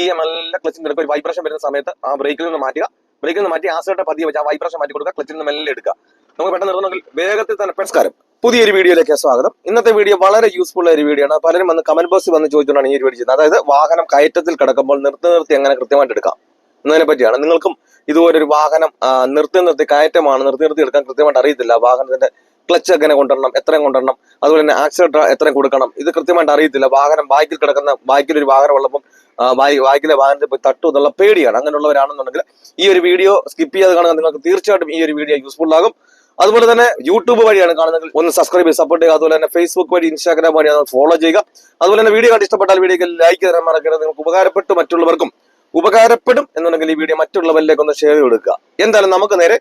ഈ നല്ല ക്ലച്ചിൽ നിന്ന് ഒരു വൈബ്രേഷൻ വരുന്ന സമയത്ത് ആ ബ്രേക്കിൽ നിന്ന് മാറ്റുക. ബ്രേക്കിൽ നിന്ന് മാറ്റി ആസിഡത്തെ പതിയെ വെച്ച് ആ വൈബ്രേഷൻ മാറ്റി കൊടുക്കുക. ക്ലച്ചിൽ നിന്ന് മെല്ലെ എടുക്കുക. നമുക്ക് പെട്ടെന്ന് നിർത്തണമെങ്കിൽ വേഗത്തിൽ തന്നെ നമസ്കാരം. പുതിയൊരു വീഡിയോയിലേക്ക് സ്വാഗതം. ഇന്നത്തെ വീഡിയോ വളരെ യൂസ്ഫുൾ ആയ ഒരു വീഡിയോ ആണ്. പലരും വന്ന് കമന്റ് ബോക്സിൽ വന്ന് ചോദിച്ചുകൊണ്ടാണ് ഈ വീഡിയോ ചെയ്യുന്നത്. അതായത് വാഹനം കയറ്റത്തിൽ കിടക്കുമ്പോൾ നിർത്തി നിർത്തി എങ്ങനെ കൃത്യമായിട്ട് എടുക്കാം? എന്നതിനെ പറ്റിയാണ്. നിങ്ങൾക്കും ഇതുപോലൊരു വാഹനം നിർത്തി നിർത്തി കയറ്റമാണ് നിർത്തി നിർത്തി എടുക്കാൻ കൃത്യമായിട്ട് അറിയത്തില്ല. വാഹനത്തിന്റെ ക്ലച്ച് എങ്ങനെ കൊണ്ടുവരണം എത്രയും കൊണ്ടുവരണം അതുപോലെ തന്നെ ആക്സിലേറ്റർ എത്രയും കൊടുക്കണം ഇത് കൃത്യമായിട്ട് അറിയത്തില്ല. വാഹനം ബാക്കിൽ കിടക്കുന്ന ബാക്കിൽ ഒരു വാഹനം ഉള്ളപ്പം ആ, ബാക്കിലെ വാഹനത്തിൽ പോയി തട്ടു എന്നുള്ള പേടിയാണ്. അങ്ങനെയുള്ളവരാണെന്നുണ്ടെങ്കിൽ ഈ ഒരു വീഡിയോ സ്കിപ്പ് ചെയ്യാതെ കാണുക നിങ്ങൾക്ക് തീർച്ചയായിട്ടും ഈ ഒരു വീഡിയോ യൂസ്ഫുൾ ആകും. അതുപോലെ തന്നെ യൂട്യൂബ് വഴിയാണ് കാണുന്നത് ഒന്ന് സബ്സ്ക്രൈബ് സപ്പോർട്ട് ചെയ്യുക. അതുപോലെ തന്നെ ഫേസ്ബുക്ക് വഴി ഇൻസ്റ്റാഗ്രാം വഴി അത് ഫോളോ ചെയ്യുക. അതുപോലെ തന്നെ വീഡിയോ കണ്ട് ഇഷ്ടപ്പെട്ടാൽ വീഡിയോക്ക് ലൈക്ക് തരാൻ മറക്കരുത്. നിങ്ങൾക്ക് ഉപകാരപ്പെട്ടു മറ്റുള്ളവർക്കും ഉപകാരപ്പെടും എന്നുണ്ടെങ്കിൽ ഈ വീഡിയോ മറ്റുള്ളവരിലേക്ക് ഒന്ന് ഷെയർ കൊടുക്കുക. എന്തായാലും നമുക്ക് നേരെ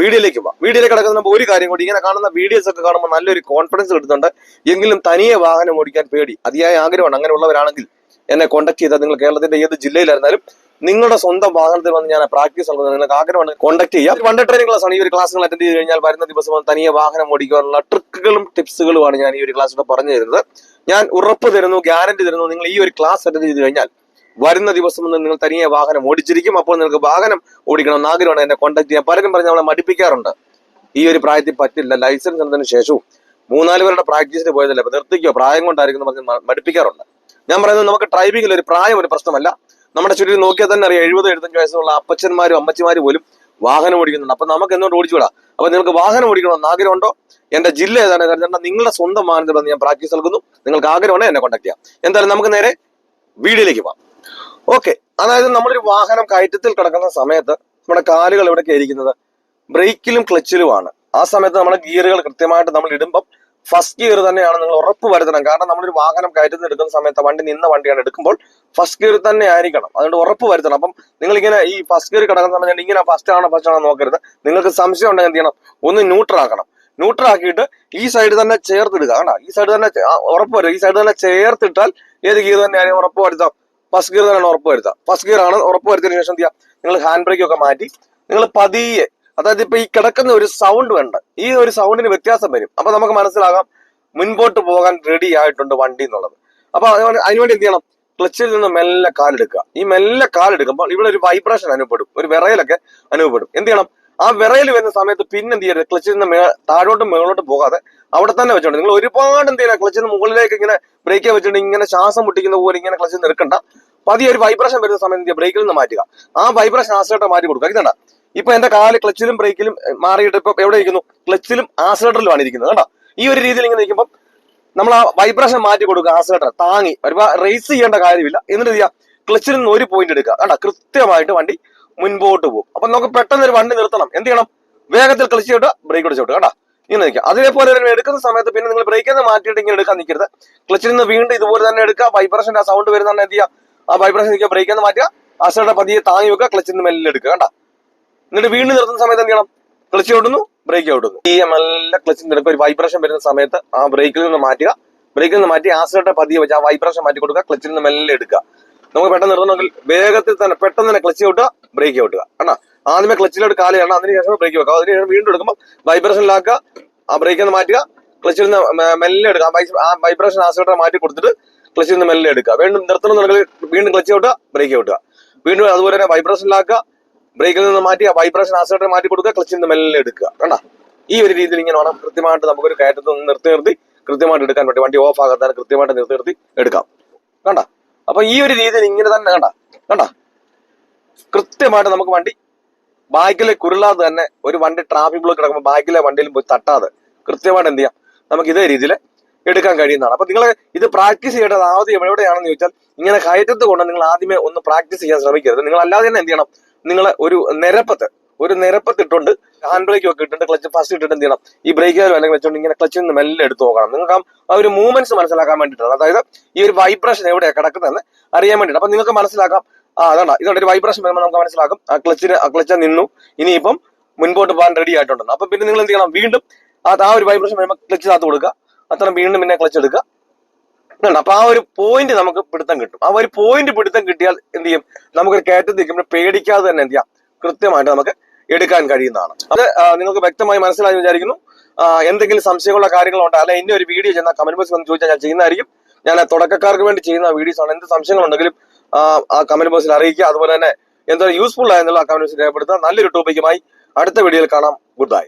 വീഡിയോയിലേക്ക് പോവാം. വീഡിയോയിലേക്ക് കിടക്കുന്ന ഒരു കാര്യം കൂടി ഇങ്ങനെ കാണുന്ന വീഡിയോസ് ഒക്കെ കാണുമ്പോൾ നല്ലൊരു കോൺഫിഡൻസ് കിട്ടുന്നുണ്ട്. എങ്കിലും തനിയെ വാഹനം ഓടിക്കാൻ പേടി. അതിയായ ആഗ്രഹമാണ്. അങ്ങനെയുള്ളവരാണെങ്കിൽ എന്നെ കോൺടാക്ട് ചെയ്താൽ നിങ്ങൾ കേരളത്തിന്റെ ഏത് ജില്ലയിലായിരുന്നാലും നിങ്ങളുടെ സ്വന്തം വാഹനത്തിൽ വന്ന് ഞാൻ പ്രാക്ടീസ് നൽകുന്നത് നിങ്ങൾക്ക് ആഗ്രഹമാണ്. കോൺടാക്ട് ചെയ്യാം. വൺ ഡേ ട്രെയിനിങ് ക്ലാസ് ആണ്. ഈ ഒരു ക്ലാസ്സുകൾ അറ്റൻഡ് ചെയ്ത് കഴിഞ്ഞാൽ വരുന്ന ദിവസം തനിയെ വാഹനം ഓടിക്കാനുള്ള ട്രിക്കുകളും ടിപ്സുകളുമാണ് ഞാൻ ഈ ഒരു ക്ലാസ്സിലൂടെ പറഞ്ഞു തരുന്നത് ഞാൻ ഉറപ്പ് തരുന്നു ഗ്യാരണ്ടി തരുന്നു നിങ്ങൾ ഈ ഒരു ക്ലാസ് അറ്റൻഡ് ചെയ്ത് കഴിഞ്ഞാൽ വരുന്ന ദിവസം നിങ്ങൾ തനിയെ വാഹനം ഓടിച്ചിരിക്കും. അപ്പോൾ നിങ്ങൾക്ക് വാഹനം ഓടിക്കണം. എന്ന് ആഗ്രഹമാണ് എന്നെ കോൺടാക്ട് ചെയ്യാൻ പലരും പറഞ്ഞ് നമ്മളെ മടിപ്പിക്കാറുണ്ട്. ഈ ഒരു പ്രായത്തിൽ പറ്റില്ല. ലൈസൻസ് എന്നതിന് ശേഷവും മൂന്നാൽ പേരുടെ പ്രാക്ടീസിന് പോയതല്ലേ. അപ്പൊ നിർത്തിക്കോ. പ്രായം കൊണ്ടായിരിക്കും പറഞ്ഞ് മടിപ്പിക്കാറുണ്ട്. ഞാൻ പറയുന്നത് നമുക്ക് ഡ്രൈവിംഗിൽ ഒരു പ്രായം ഒരു പ്രശ്നമല്ല. നമ്മുടെ ചുറ്റിൽ നോക്കിയാൽ തന്നെ അറിയാം. എഴുപത് എഴുപത്തഞ്ച് വയസ്സുള്ള അപ്പച്ചന്മാരും അമ്മച്ചിമാരും പോലും വാഹനം ഓടിക്കുന്നുണ്ട്. അപ്പൊ നമുക്ക് എന്തുകൊണ്ട് ഓടിച്ചുകൂടാ? അപ്പൊ നിങ്ങൾക്ക് വാഹനം ഓടിക്കണമെന്ന് ആഗ്രഹമുണ്ടോ എന്റെ ജില്ല ഏതാണ്? കരുതേണ്ട നിങ്ങളുടെ സ്വന്തം വന്ന് ഞാൻ പ്രാക്ടീസ് നൽകുന്നു. നിങ്ങൾക്ക് ആഗ്രഹമാണ് എന്നെ കോൺടാക്ട് ചെയ്യാം. എന്തായാലും നമുക്ക് നേരെ വീഡിയോയിലേക്ക് പോകാം. ഓക്കെ അതായത് നമ്മളൊരു വാഹനം കയറ്റത്തിൽ കിടക്കുന്ന സമയത്ത് നമ്മുടെ കാലുകൾ എവിടെയൊക്കെ ഇരിക്കുന്നത് ബ്രേക്കിലും ക്ലച്ചിലുമാണ്. ആ സമയത്ത് നമ്മുടെ ഗിയറുകൾ കൃത്യമായിട്ട് നമ്മൾ ഇടുമ്പം ഫസ്റ്റ് ഗിയർ തന്നെയാണ് നിങ്ങൾ ഉറപ്പ് വരുത്തണം. കാരണം നമ്മളൊരു വാഹനം കയറ്റത്തിൽ എടുക്കുന്ന സമയത്ത് വണ്ടി നിന്ന വണ്ടിയാണ് എടുക്കുമ്പോൾ ഫസ്റ്റ് ഗിയർ തന്നെ ആയിരിക്കണം. അതുകൊണ്ട് ഉറപ്പ് വരുത്തണം. അപ്പം നിങ്ങൾ ഇങ്ങനെ ഈ ഫസ്റ്റ് ഗിയർ കിടക്കുന്ന സമയത്ത് ഇങ്ങനെ ഫസ്റ്റ് ആണോ ഫസ്റ്റ് ആണോ നോക്കരുത്. നിങ്ങൾക്ക് സംശയം ഉണ്ടെങ്കിൽ എന്ത് ചെയ്യണം? ഒന്ന് ന്യൂട്രൽ ആക്കണം. ന്യൂട്രൽ ആക്കിയിട്ട് ഈ സൈഡ് തന്നെ ചേർത്തിടുക. കേട്ടോ ഈ സൈഡ് തന്നെ ഉറപ്പ് വരും ഈ സൈഡ് തന്നെ ചേർത്തിട്ടാൽ ഏത് ഗിയർ തന്നെ ആയാലും ഉറപ്പ് വരുത്താം. ഫസ്റ്റ് ഗിയർ തന്നെയാണ് ഉറപ്പ് വരുത്തുക ഫസ്റ്റ് ഗിയർ ആണ് ഉറപ്പ് വരുത്തിയതിന് ശേഷം എന്ത് ചെയ്യുക നിങ്ങൾ ഹാൻഡ് ബ്രേക്ക് ഒക്കെ മാറ്റി നിങ്ങൾ പതിയെ അതായത് ഇപ്പൊ ഈ കിടക്കുന്ന ഒരു സൗണ്ട് വേണ്ട. ഈ ഒരു സൗണ്ടിന് വ്യത്യാസം വരും. അപ്പൊ നമുക്ക് മനസ്സിലാകാം മുൻപോട്ട് പോകാൻ റെഡി ആയിട്ടുണ്ട് വണ്ടി എന്നുള്ളത്. അപ്പൊ അതിനുവേണ്ടി എന്ത് ചെയ്യണം? ക്ലച്ചിൽ നിന്ന് മെല്ലെ കാലെടുക്കുക ഈ മെല്ലെ കാലെടുക്കുമ്പോൾ ഇവിടെ ഒരു വൈബ്രേഷൻ അനുഭവപ്പെടും. ഒരു വിറയലൊക്കെ അനുഭവപ്പെടും. എന്ത് ചെയ്യണം? ആ വിറയൽ വരുന്ന സമയത്ത് പിന്നെ എന്ത് ചെയ്യരുത്? ക്ലച്ചിൽ നിന്ന് താഴോട്ടും മേളോട്ടും പോകാതെ അവിടെ തന്നെ വെച്ചോണ്ട് നിങ്ങൾ ഒരുപാട് എന്ത് ചെയ്യുക ക്ലച്ചിന് മുകളിലേക്ക് ഇങ്ങനെ ബ്രേക്ക് വെച്ചിട്ട് ഇങ്ങനെ ശ്വാസം മുട്ടിക്കുന്ന പോലെ ഇങ്ങനെ ക്ലച്ച് നിൽക്കണ്ട. പതിയെ ഒരു വൈബ്രേഷൻ വരുന്ന സമയത്ത് ബ്രേക്കിൽ നിന്ന് മാറ്റുക. ആ വൈബ്രേഷൻ ആസിലേറ്റർ മാറ്റി കൊടുക്കുക. ഇതണ്ട ഇപ്പൊ എന്റെ കാൽ ക്ലച്ചിലും ബ്രേക്കിലും മാറിയിട്ട് ഇപ്പൊ എവിടെ ഇരിക്കുന്നു? ക്ലച്ചിലും ആസിലേറ്ററിലുമാണ് ഇരിക്കുന്നത്. കേട്ടോ ഈ ഒരു രീതിയിൽ ഇങ്ങനെ നിൽക്കുമ്പോൾ നമ്മൾ ആ വൈബ്രേഷൻ മാറ്റി കൊടുക്കുക ആസിലേറ്റർ താങ്ങി. ഒരുപാട് റേസ് ചെയ്യേണ്ട കാര്യമില്ല. എന്നിട്ട് ചെയ്യാം ക്ലച്ചിൽ നിന്ന് ഒരു പോയിന്റ് എടുക്കുക. കേട്ടോ കൃത്യമായിട്ട് വണ്ടി മുൻപോട്ട് പോകും. അപ്പൊ നമുക്ക് പെട്ടെന്ന് ഒരു വണ്ടി നിർത്തണം. എന്ത് ചെയ്യണം? വേഗത്തിൽ ക്ലച്ച് ചെയ്തിട്ട് ബ്രേക്ക് അടിച്ചോട്ട് കണ്ട? ഇങ്ങനെ നിൽക്കുക. അതേപോലെ തന്നെ എടുക്കുന്ന സമയത്ത് പിന്നെ നിങ്ങൾ ബ്രേക്കിൽ നിന്ന് മാറ്റിയിട്ട് ഇങ്ങനെ എടുക്കാൻ നിൽക്കരുത്. ക്ലച്ചിൽ നിന്ന് വീണ്ടും ഇതുപോലെ തന്നെ എടുക്കുക. വൈബ്രേഷൻ ആ സൗണ്ട് വരുന്ന എന്ത് ചെയ്യുക? ആ വൈബ്രേഷൻ നിൽക്കുക. ബ്രേക്കിൽ നിന്ന് മാറ്റുക. ആസിലേറ്റർ പതിയെ താങ്ങി വെക്കുക. ക്ലച്ചിൽ നിന്ന് മെല്ലെ എടുക്കുക. കണ്ട? എന്നിട്ട് വീണ്ടും നിർത്തുന്ന സമയത്ത് എന്ത് ചെയ്യണം? ക്ലച്ച് ഓടുന്നു. ബ്രേക്ക് ഓടുന്നു. ഈ നല്ല ക്ലച്ചിൽ എടുക്കുക. ഒരു വൈബ്രേഷൻ വരുന്ന സമയത്ത് ആ ബ്രേക്കിൽ നിന്ന് മാറ്റുക. ബ്രേക്കിൽ നിന്ന് മാറ്റി ആസിലേറ്റർ പതിയെ വെച്ച് ആ വൈബ്രേഷൻ മാറ്റി കൊടുക്കുക. ക്ലച്ചിൽ നിന്ന് മെല്ലെ എടുക്കുക. നമുക്ക് പെട്ടെന്ന് നിർത്തണമെങ്കിൽ വേഗത്തിൽ തന്നെ പെട്ടെന്ന് തന്നെ ക്ലച്ച് ഔട്ടുക ബ്രേക്ക് ഔട്ടുക ആണ് ആദ്യമേ ക്ലച്ചിലോട്ട് കാൽ ചെയ്യണം അതിനുശേഷം ബ്രേക്ക് വെക്കുക. അതിനുശേഷം വീണ്ടും എടുക്കുമ്പോൾ വൈബ്രേഷനിലാക്കുക ആ ബ്രേക്കിൽ നിന്ന് മാറ്റുക ക്ലച്ചിൽ നിന്ന് മെല്ലെ എടുക്കുക. ആ വൈബ്രേഷൻ ആസിലേറ്റർ മാറ്റി കൊടുത്തിട്ട് ക്ലച്ചിൽ നിന്ന് മെല്ലെ എടുക്കുക. വീണ്ടും നിർത്തണം എന്നുണ്ടെങ്കിൽ വീണ്ടും ക്ലച്ച് ഔട്ടുക ബ്രേക്ക് ഔട്ടുക. വീണ്ടും അതുപോലെ തന്നെ വൈബ്രേഷനിലാക്കുക ബ്രേക്കിൽ നിന്ന് മാറ്റി ആ വൈബ്രേഷൻ ആസിലേറ്റർ മാറ്റി കൊടുക്കുക ക്ലച്ചിൽ നിന്ന് മെല്ലെ എടുക്കുക. കണ്ട? ഈ ഒരു രീതിയിൽ ഇങ്ങനെ വേണം കൃത്യമായിട്ട് നമുക്കൊരു കയറ്റത്തിൽ നിന്ന് നിർത്തി നിർത്തി കൃത്യമായിട്ട് എടുക്കാൻ പറ്റും. വണ്ടി ഓഫ് ആകാതെ കൃത്യമായിട്ട് നിർത്തി നിർത്തി എടുക്കാം. കണ്ട? അപ്പൊ ഈ ഒരു രീതിയിൽ ഇങ്ങനെ തന്നെ കണ്ട? കണ്ട? കൃത്യമായിട്ട് നമുക്ക് വണ്ടി ബാക്കിലെ കുരുളാതെ തന്നെ ഒരു വണ്ടി ട്രാഫിക് ബ്ലോക്ക് കിടക്കുമ്പോൾ ബാക്കിലെ വണ്ടിയിൽ പോയി തട്ടാതെ കൃത്യമായിട്ട് എന്ത് ചെയ്യാം? നമുക്ക് ഇതേ രീതിയിൽ എടുക്കാൻ കഴിയുന്നതാണ്. അപ്പൊ നിങ്ങൾ ഇത് പ്രാക്ടീസ് ചെയ്യേണ്ടത് ആദ്യം എവിടെയാണെന്ന് ചോദിച്ചാൽ ഇങ്ങനെ കയറ്റത്ത് കൊണ്ട് നിങ്ങൾ ആദ്യമേ ഒന്ന് പ്രാക്ടീസ് ചെയ്യാൻ ശ്രമിക്കരുത്. നിങ്ങൾ അല്ലാതെ തന്നെ എന്ത് ചെയ്യണം? നിങ്ങൾ ഒരു നിരപ്പത്ത് ഒരു നിരപ്പത്ത് ഇട്ടുകൊണ്ട് ഹാൻഡ് ബ്രേക്ക് ഒക്കെ ഇട്ടിട്ട് ക്ലച്ച് ഫസ്റ്റ് ഇട്ടിട്ട് എന്ത് ചെയ്യണം? ഈ ബ്രേക്ക് അല്ലെങ്കിൽ വെച്ചോണ്ട് ഇങ്ങനെ ക്ലച്ചിൽ നിന്ന് മെല്ലെ എടുത്ത് നോക്കണം. നിങ്ങൾക്ക് ആ ഒരു മൂവ്മെന്റ്സ് മനസ്സിലാക്കാൻ വേണ്ടിയിട്ടാണ്. അതായത് ഈ ഒരു വൈബ്രേഷൻ എവിടെയാണ് കിടക്കുന്നതെന്ന് അറിയാൻ വേണ്ടിയിട്ട്. അപ്പൊ നിങ്ങൾക്ക് മനസ്സിലാക്കാം ആ അതാണ് ഇതുകൊണ്ട് ഒരു വൈബ്രേഷൻ വരുമ്പോൾ നമുക്ക് മനസ്സിലാക്കും. ആ ക്ലച്ചിന് ആ ക്ലച്ച് നിന്നു. ഇനിയിപ്പം മുൻപോട്ട് പോകാൻ റെഡി ആയിട്ടുണ്ടെന്ന് അപ്പൊ പിന്നെ നിങ്ങൾ എന്ത് ചെയ്യണം? വീണ്ടും ആ ഒരു വൈബ്രേഷൻ വരുമ്പോൾ ക്ലച്ച് താത്ത് കൊടുക്കുക. അത്ര വീണ്ടും പിന്നെ ക്ലച്ച് എടുക്കുക. അപ്പൊ ആ ഒരു പോയിന്റ് നമുക്ക് പിടുത്തം കിട്ടും. ആ ഒരു പോയിന്റ് പിടുത്തം കിട്ടിയാൽ എന്ത് ചെയ്യും? നമുക്കൊരു കയറ്റത്തിൽ നിൽക്കുമ്പോൾ പേടിക്കാതെ തന്നെ എന്ത് ചെയ്യാം? കൃത്യമായിട്ട് നമുക്ക് എടുക്കാൻ കഴിയുന്നതാണ്. അത് നിങ്ങൾക്ക് വ്യക്തമായി മനസ്സിലായി വിചാരിക്കുന്നു. എന്തെങ്കിലും സംശയമുള്ള കാര്യങ്ങളുണ്ടോ? അല്ലെ ഇനി ഒരു വീഡിയോ ചെയ്യുന്ന കമന്റ് ബോക്സ് വന്ന് ചോദിച്ചാൽ ഞാൻ ചെയ്യുന്നതായിരിക്കും. ഞാൻ തുടക്കക്കാർക്ക് വേണ്ടി ചെയ്യുന്ന വീഡിയോസ് ആണ്. എന്ത് സംശയങ്ങളുണ്ടെങ്കിലും ആ കമന്റ് ബോക്സിൽ അറിയിക്കുക. അതുപോലെ തന്നെ എന്തോ യൂസ്ഫുൾ ആയെന്നുള്ള ആ കമന്റ് ബോക്സിൽ രേഖപ്പെടുത്തുക. നല്ലൊരു ടോപ്പിക്കുമായി അടുത്ത വീഡിയോയിൽ കാണാം. Good bye